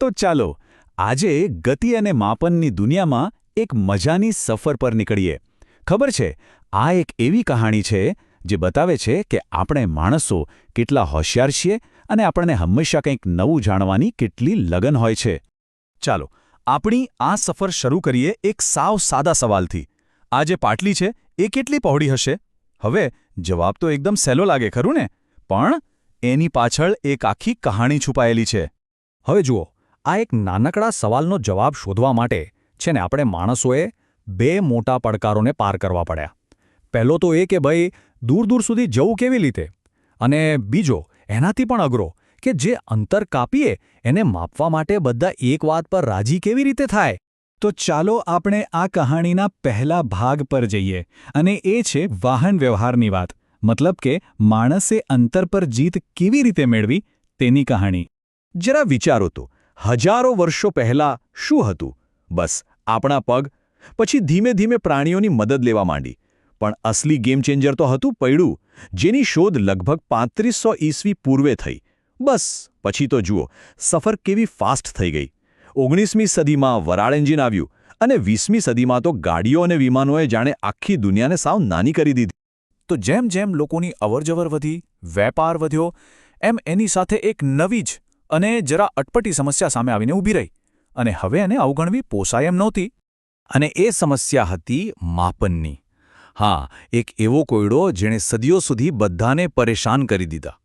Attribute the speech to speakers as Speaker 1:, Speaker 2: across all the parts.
Speaker 1: તો ચાલો, આજે ગતિ અને માપનની દુનિયામાં એક મજાની સફર પર નીકળીએ. ખબર છે, આ એક એવી કહાણી છે, જે બતાવે છે કે આપણે માણસો કેટલા હોશિયાર છીએ અને આપણને હંમેશા કંઈક નવું જાણવાની કેટલી લગન હોય છે. ચાલો, આપણી આ સફર શરૂ કરીએ એક સાવ સાદા સવાલથી. આ જે પાટલી છે, એ કેટલી પહોળી હશે? હવે જવાબ તો એકદમ સહેલો લાગે, ખરું ને? પણ એની પાછળ એક આખી કહાણી છુપાયેલી છે.
Speaker 2: હવે જુઓ આ એક નાનકડા સવાલનો જવાબ શોધવા માટે છે ને આપણે માણસોએ બે મોટા પડકારોને પાર કરવા પડ્યા. પહેલો તો એ કે ભાઈ, દૂર દૂર સુધી જવું કેવી રીતે? અને બીજો, એનાથી પણ અઘરો કે જે અંતર કાપીએ, એને માપવા માટે બધા એક વાત પર રાજી કેવી રીતે થાય?
Speaker 1: તો ચાલો આપણે આ કહાણીના પહેલા ભાગ પર જઈએ અને એ છે વાહન વ્યવહારની વાત. મતલબ કે માણસે અંતર પર જીત કેવી રીતે મેળવી, તેની કહાણી.
Speaker 3: જરા વિચારો તો. હજારો વર્ષો પહેલાં શું હતું? બસ, આપણા પગ, પછી ધીમે ધીમે પ્રાણીઓની મદદ લેવા માંડી. પણ અસલી ગેમ ચેન્જર તો હતું પૈડું, જેની શોધ લગભગ પાંત્રીસો ઈસવી પૂર્વે થઈ. બસ, પછી તો જુઓ, સફર કેવી ફાસ્ટ થઈ ગઈ. ઓગણીસમી સદીમાં વરાળ એન્જિન આવ્યું અને વીસમી સદીમાં તો ગાડીઓ અને વિમાનોએ જાણે આખી દુનિયાને સાવ નાની કરી દીધી.
Speaker 1: તો જેમ જેમ લોકોની અવરજવર વધી, વેપાર વધ્યો, એમ એની સાથે એક નવી જ અને જરા અટપટી સમસ્યા સામે આવીને ઊભી રહી. અને હવે એને અવગણવી પોસાય એમ નહોતી.
Speaker 2: અને એ સમસ્યા હતી માપનની. હા, એક એવો કોયડો જેણે સદીઓ સુધી બધાને પરેશાન કરી દીધા.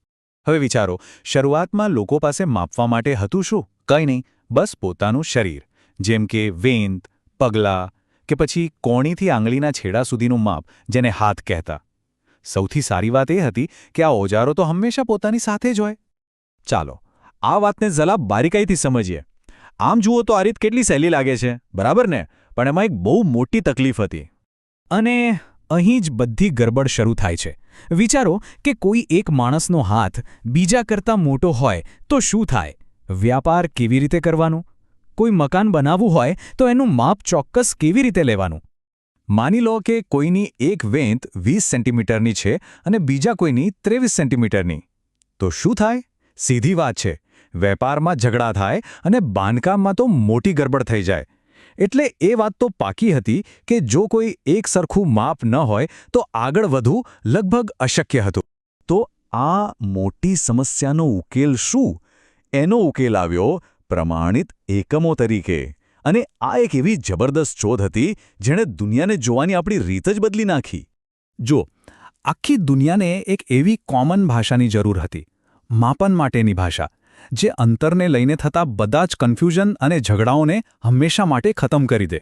Speaker 1: હવે વિચારો, શરૂઆતમાં લોકો પાસે માપવા માટે હતું શું? કંઈ નહીં, બસ પોતાનું શરીર. જેમ કે વેંત, પગલાં કે પછી કોણીથી આંગળીના છેડા સુધીનું માપ, જેને હાથ કહેતા. સૌથી સારી વાત એ હતી કે આ ઓજારો તો હંમેશા પોતાની સાથે જ હોય. ચાલો આ વાતને જલા બારીકાઈથી સમજીએ. આમ જુઓ તો આ રીત કેટલી સહેલી લાગે છે, બરાબર ને? પણ એમાં એક બહુ મોટી તકલીફ હતી. અને અહીં જ બધી ગરબડ શરૂ થાય છે. વિચારો કે કોઈ એક માણસનો હાથ બીજા કરતાં મોટો હોય તો શું થાય? વ્યાપાર કેવી રીતે કરવાનું? કોઈ મકાન બનાવવું હોય તો એનું માપ ચોક્કસ કેવી રીતે લેવાનું? માની લો કે કોઈની એક વેંત વીસ સેન્ટીમીટરની છે અને બીજા કોઈની ત્રેવીસ સેન્ટીમીટરની. તો શું થાય? સીધી વાત છે. વેપારમાં ઝઘડા થાય અને બાંધકામમાં તો મોટી ગરબડ થઈ જાય. એટલે એ વાત તો પાકી હતી કે જો કોઈ એક સરખું માપ ન હોય, તો આગળ વધવું લગભગ અશક્ય હતું. તો આ મોટી સમસ્યાનો ઉકેલ શું? એનો ઉકેલ આવ્યો પ્રમાણિત એકમો તરીકે. અને આ એક એવી જબરદસ્ત શોધ હતી, જેણે દુનિયાને જોવાની આપણી રીત જ બદલી નાખી. જો આખી દુનિયાને એક એવી કોમન ભાષાની જરૂર હતી, માપન માટેની ભાષા. જે અંતરને લઈને થતા બધા જ કન્ફ્યુઝન અને ઝઘડાઓને હંમેશા માટે ખતમ કરી દે.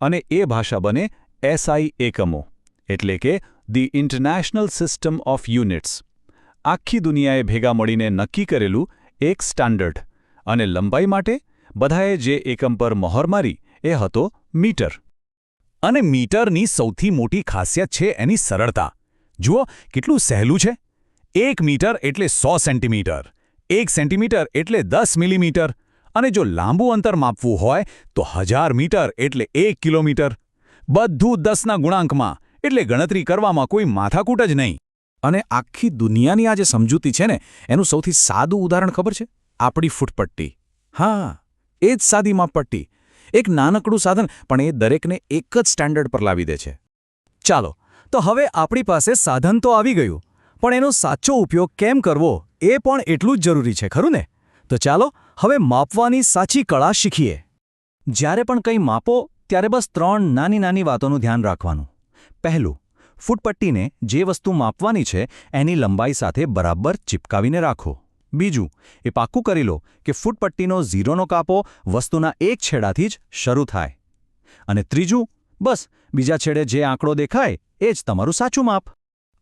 Speaker 1: અને એ ભાષા બને એસઆઈ એકમો, એટલે કે the international system of units. આખી દુનિયાએ ભેગા મળીને નક્કી કરેલું એક સ્ટાન્ડર્ડ અને લંબાઈ માટે બધાએ જે એકમ પર મહોર મારી એ હતો મીટર. અને મીટરની સૌથી મોટી ખાસિયત છે એની સરળતા. જુઓ, કેટલું સહેલું છે. એક મીટર એટલે સો સેન્ટીમીટર. એક સેન્ટીમીટર એટલે દસ મિલીમીટર. અને જો લાંબુ અંતર માપવું હોય, તો હજાર મીટર એટલે એક કિલોમીટર. બધું દસના ગુણાંકમાં, એટલે ગણતરી કરવામાં કોઈ માથાકૂટ જ નહીં. અને આખી દુનિયાની આ જે સમજૂતી છે ને, એનું સૌથી સાદું ઉદાહરણ ખબર છે? આપણી ફૂટપટ્ટી. હા, એ જ સાદી માપપટ્ટી. એક નાનકડું સાધન, પણ એ દરેકને એક જ સ્ટાન્ડર્ડ પર લાવી દે છે. ચાલો, તો હવે આપણી પાસે સાધન તો આવી ગયું, પણ એનો સાચો ઉપયોગ કેમ કરવો? એ પણ એટલું જ જરૂરી છે, ખરું ને? તો ચાલો હવે માપવાની સાચી કળા શીખીએ. જ્યારે પણ કંઈ માપો, ત્યારે બસ ત્રણ નાની નાની વાતોનું ધ્યાન રાખવાનું. પહેલું, ફૂટપટ્ટીને જે વસ્તુ માપવાની છે, એની લંબાઈ સાથે બરાબર ચિપકાવીને રાખો. બીજું, એ પાક્કું કરી લો કે ફૂટપટ્ટીનો ઝીરોનો કાપો વસ્તુના એક છેડાથી જ શરૂ થાય. અને ત્રીજું, બસ બીજા છેડે જે આંકડો દેખાય, એ જ તમારું સાચું માપ.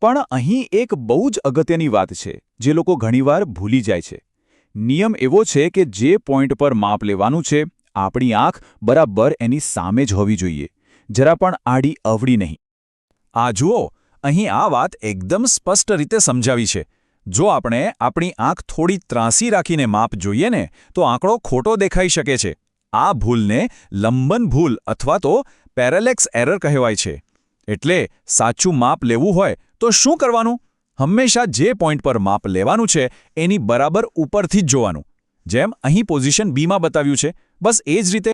Speaker 1: પણ અહીં એક બહુ જ અગત્યની વાત છે, જે લોકો ઘણીવાર ભૂલી જાય છે. નિયમ એવો છે કે જે પોઈન્ટ પર માપ લેવાનું છે, આપણી આંખ બરાબર એની સામે જ હોવી જોઈએ. જરા પણ આડી અવડી નહીં. આ જુઓ, અહીં આ વાત એકદમ સ્પષ્ટ રીતે સમજાવી છે. જો આપણે આપણી આંખ થોડી ત્રાસી રાખીને માપ જોઈએ ને, તો આંકડો ખોટો દેખાઈ શકે છે. આ ભૂલને લંબન ભૂલ અથવા તો પેરેલેક્સ એરર કહેવાય છે. એટલે સાચું માપ લેવું હોય તો શું કરવાનું? હંમેશા જે પોઈન્ટ પર માપ લેવાનું છે, એની બરાબર ઉપરથી જ જોવાનું. જેમ અહીં પોઝિશન બીમાં બતાવ્યું છે. બસ એ જ રીતે.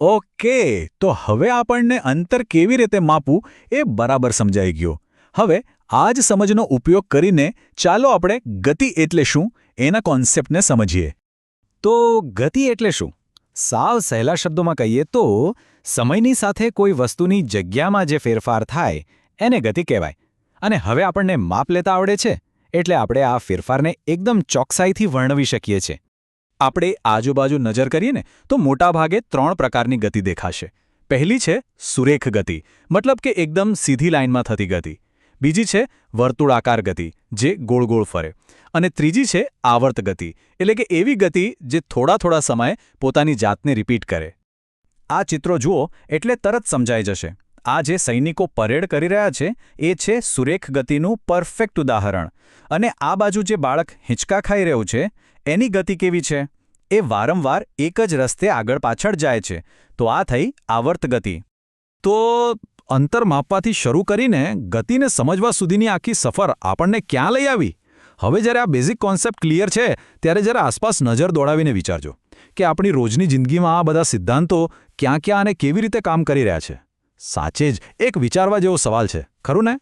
Speaker 2: ઓકે તો હવે આપણને અંતર કેવી રીતે માપવું એ બરાબર સમજાઈ ગયો. હવે આ જ સમજનો ઉપયોગ કરીને ચાલો આપણે ગતિ એટલે શું, એના કોન્સેપ્ટને સમજીએ. તો ગતિ એટલે શું? સાવ સહેલા શબ્દોમાં કહીએ તો, સમયની સાથે કોઈ વસ્તુની જગ્યામાં જે ફેરફાર થાય, એને ગતિ કહેવાય. અને હવે આપણને માપ લેતા આવડે છે, એટલે આપણે આ ફેરફારને એકદમ ચોકસાઈથી વર્ણવી શકીએ છીએ. આપણે આજુબાજુ નજર કરીએ ને, તો મોટાભાગે ત્રણ પ્રકારની ગતિ દેખાશે. પહેલી છે સુરેખ ગતિ, મતલબ કે એકદમ સીધી લાઇનમાં થતી ગતિ. બીજી છે વર્તુળાકાર ગતિ, જે ગોળ ગોળ ફરે. અને ત્રીજી છે આવર્ત ગતિ, એટલે કે એવી ગતિ જે થોડા થોડા સમયે પોતાની જાતને રિપીટ કરે. આ ચિત્રો જુઓ એટલે તરત સમજાઈ જશે. આ જે સૈનિકો પરેડ કરી રહ્યા છે, એ છે સુરેખ ગતિનું પરફેક્ટ ઉદાહરણ. અને આ બાજુ જે બાળક હિંચકા ખાઈ રહ્યું છે, એની ગતિ કેવી છે? એ વારંવાર એક જ રસ્તે આગળ પાછળ જાય છે. તો આ થઈ આવર્ત ગતિ. તો અંતર માપવાથી શરૂ કરીને ગતિને સમજવા સુધીની આખી સફર આપણને ક્યાં લઈ આવી? હવે જ્યારે આ બેઝિક કોન્સેપ્ટ ક્લિયર છે, ત્યારે જરા આસપાસ નજર દોડાવીને વિચારજો કે આપણી રોજની જિંદગીમાં આ બધા સિદ્ધાંતો ક્યાં ક્યાં અને કેવી રીતે કામ કરી રહ્યા છે. સાચે જ એક વિચારવા જેવો સવાલ છે. ખરું ને?